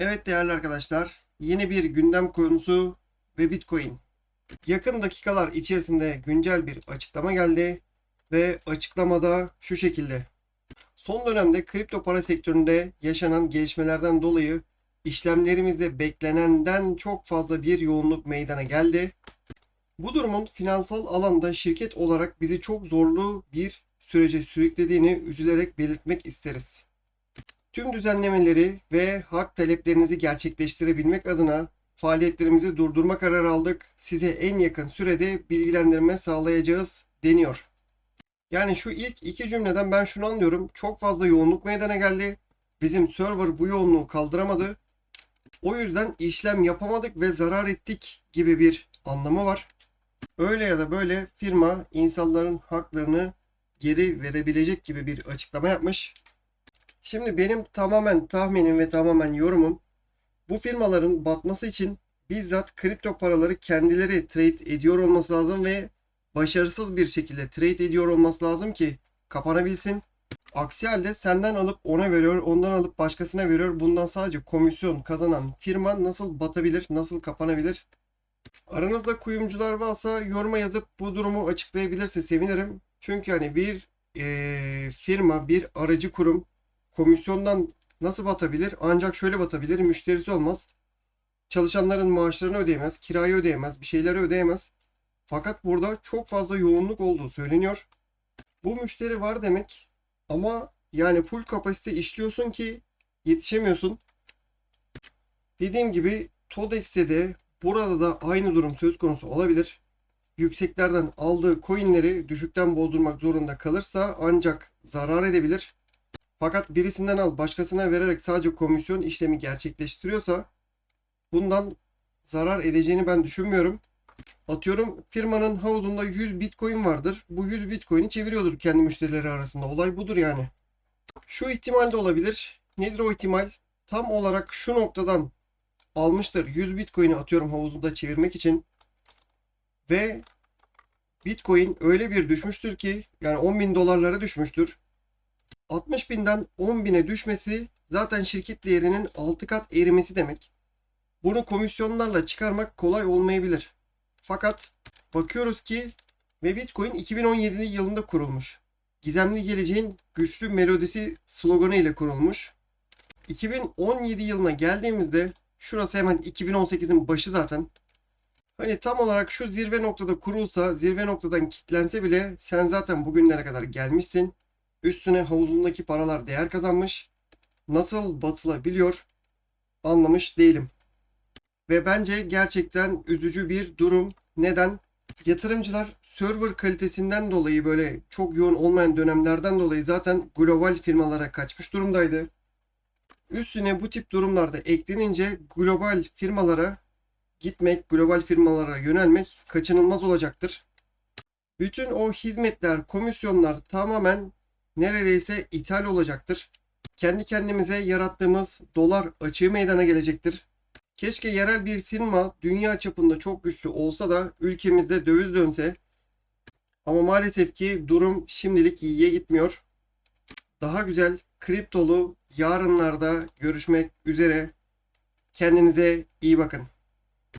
Evet değerli arkadaşlar, yeni bir gündem konusu ve Bitcoin. Yakın dakikalar içerisinde güncel bir açıklama geldi ve açıklamada şu şekilde. Son dönemde kripto para sektöründe yaşanan gelişmelerden dolayı işlemlerimizde beklenenden çok fazla bir yoğunluk meydana geldi. Bu durumun finansal alanda şirket olarak bizi çok zorlu bir sürece sürüklediğini üzülerek belirtmek isteriz. Tüm düzenlemeleri ve hak taleplerinizi gerçekleştirebilmek adına faaliyetlerimizi durdurma kararı aldık. Size en yakın sürede bilgilendirme sağlayacağız deniyor. Yani şu ilk iki cümleden ben şunu anlıyorum. Çok fazla yoğunluk meydana geldi. Bizim server bu yoğunluğu kaldıramadı. O yüzden işlem yapamadık ve zarar ettik gibi bir anlamı var. Öyle ya da böyle firma insanların haklarını geri verebilecek gibi bir açıklama yapmış. Şimdi benim tamamen tahminim ve tamamen yorumum bu firmaların batması için bizzat kripto paraları kendileri trade ediyor olması lazım ve başarısız bir şekilde trade ediyor olması lazım ki kapanabilsin. Aksi halde senden alıp ona veriyor, ondan alıp başkasına veriyor. Bundan sadece komisyon kazanan firma nasıl batabilir, nasıl kapanabilir? Aranızda kuyumcular varsa yoruma yazıp bu durumu açıklayabilirse sevinirim. Çünkü hani bir eee, firma, bir aracı kurum komisyondan nasıl batabilir? Ancak şöyle batabilir. Müşterisi olmaz. Çalışanların maaşlarını ödeyemez, kirayı ödeyemez, bir şeyleri ödeyemez. Fakat burada çok fazla yoğunluk olduğu söyleniyor. Bu müşteri var demek ama yani full kapasite işliyorsun ki yetişemiyorsun. Dediğim gibi Todex'te de burada da aynı durum söz konusu olabilir. Yükseklerden aldığı coinleri düşükten bozdurmak zorunda kalırsa ancak zarar edebilir. Fakat birisinden al başkasına vererek sadece komisyon işlemi gerçekleştiriyorsa bundan zarar edeceğini ben düşünmüyorum. Atıyorum firmanın havuzunda 100 bitcoin vardır. Bu 100 bitcoin'i çeviriyordur kendi müşterileri arasında. Olay budur yani. Şu ihtimal de olabilir. Nedir o ihtimal? Tam olarak şu noktadan almıştır 100 bitcoin'i atıyorum havuzunda çevirmek için. Ve bitcoin öyle bir düşmüştür ki yani 10 bin dolarlara düşmüştür. 60 binden 10 bine düşmesi zaten şirket değerinin 6 kat erimesi demek. Bunu komisyonlarla çıkarmak kolay olmayabilir. Fakat bakıyoruz ki ve Bitcoin 2017 yılında kurulmuş. Gizemli geleceğin güçlü melodisi sloganı ile kurulmuş. 2017 yılına geldiğimizde şurası hemen 2018'in başı zaten. Hani tam olarak şu zirve noktada kurulsa, zirve noktadan kitlense bile sen zaten bugünlere kadar gelmişsin. Üstüne havuzundaki paralar değer kazanmış. Nasıl batılabiliyor anlamış değilim. Ve bence gerçekten üzücü bir durum. Neden? Yatırımcılar server kalitesinden dolayı böyle çok yoğun olmayan dönemlerden dolayı zaten global firmalara kaçmış durumdaydı. Üstüne bu tip durumlarda eklenince global firmalara gitmek, global firmalara yönelmek kaçınılmaz olacaktır. Bütün o hizmetler, komisyonlar tamamen neredeyse ithal olacaktır. Kendi kendimize yarattığımız dolar açığı meydana gelecektir. Keşke yerel bir firma dünya çapında çok güçlü olsa da ülkemizde döviz dönse. Ama maalesef ki durum şimdilik iyiye gitmiyor. Daha güzel kriptolu yarınlarda görüşmek üzere. Kendinize iyi bakın.